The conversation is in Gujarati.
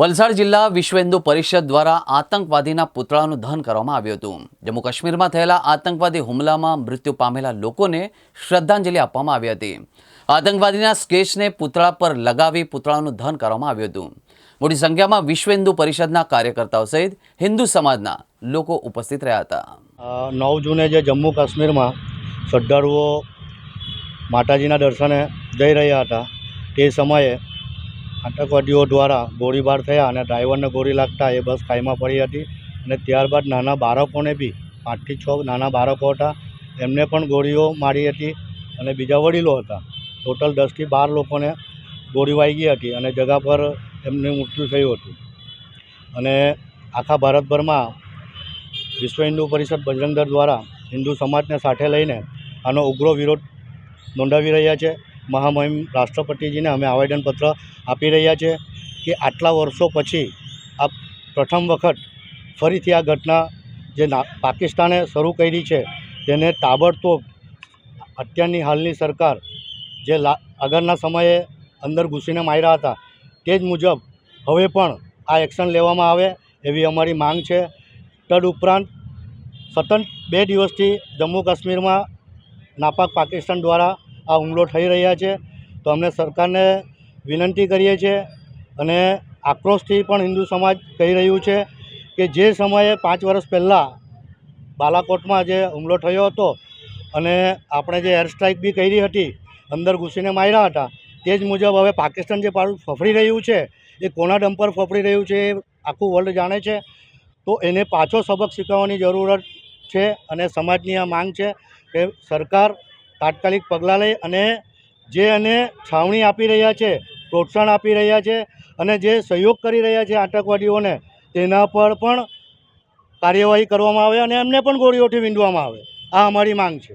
વલસાડ જિલ્લા વિશ્વ હિન્દુ પરિષદ દ્વારા આતંકવાદીના પુતળાનું દહન કરવામાં આવ્યું હતું. જમ્મુ કાશ્મીરમાં થયેલા આતંકવાદી હુમલામાં મૃત્યુ પામેલા લોકોને શ્રદ્ધાંજલિ આપવામાં આવી હતી. આતંકવાદીના સ્કેચને પુતળા પર લગાવી પુતળાનું દહન કરવામાં આવ્યું હતું. મોટી સંખ્યામાં વિશ્વ હિન્દુ પરિષદના કાર્યકર્તાઓ સહિત હિન્દુ સમાજના લોકો ઉપસ્થિત રહ્યા હતા. નવ જૂને જે જમ્મુ કાશ્મીરમાં શ્રદ્ધાળુઓ માતાજીના દર્શને જઈ રહ્યા હતા, તે સમયે આતંકવાદીઓ દ્વારા ગોળીબાર થયા અને ડ્રાઈવરને ગોળી લાગતા એ બસ ખાઈમાં પડી હતી અને ત્યારબાદ નાના બાળકોને બી પાંચથી છ નાના બાળકો હતા, એમને પણ ગોળીઓ મારી હતી અને બીજા વડીલો હતા. ટોટલ દસથી બાર લોકોને ગોળી વાગી હતી અને જગા પર એમનું મૃત્યુ થયું હતું. અને આખા ભારતભરમાં વિશ્વ હિન્દુ પરિષદ બજરંગ દ્વારા હિન્દુ સમાજને સાથે લઈને આનો ઉગ્ર વિરોધ નોંધાવી રહ્યા છે. મહામહિમ રાષ્ટ્રપતિજીને અમે આવેદનપત્ર આપી રહ્યા છે કે આટલા વર્ષો પછી આ પ્રથમ વખત ફરીથી આ ઘટના જે પાકિસ્તાને શરૂ કરી છે, તેને તાબડતોબ અત્યારની હાલની સરકાર જે આગળના સમયે અંદર ઘૂસીને માર્યા હતા, તે જ મુજબ હવે પણ આ એક્શન લેવામાં આવે એવી અમારી માંગ છે. તદ ઉપરાંત સતત બે દિવસથી જમ્મુ કાશ્મીરમાં નાપાક પાકિસ્તાન દ્વારા આ હુમલો થઈ રહ્યા છે. તો અમને સરકારને વિનંતી કરીએ છીએ અને આક્રોશથી પણ હિન્દુ સમાજ કહી રહ્યું છે કે જે સમયે પાંચ વર્ષ પહેલાં બાલાકોટમાં જે હુમલો થયો હતો અને આપણે જે એર સ્ટ્રાઇક બી કરી હતી, અંદર ઘૂસીને માર્યા હતા, તે જ મુજબ હવે પાકિસ્તાન જે પાડું ફફડી રહ્યું છે, એ કોના ડમ્પર ફફડી રહ્યું છે એ આખું વર્લ્ડ જાણે છે. તો એને પાછો સબક શીખવવાની જરૂરત છે અને સમાજની આ માંગ છે કે સરકાર તાત્કાલિક પગલાં લઈ અને જે એને છાવણી આપી રહ્યા છે, પ્રોત્સાહન આપી રહ્યા છે અને જે સહયોગ કરી રહ્યા છે આતંકવાદીઓને, તેના પર પણ કાર્યવાહી કરવામાં આવે અને એમને પણ ગોળીઓથી વીંધવામાં આવે. આ અમારી માંગ છે.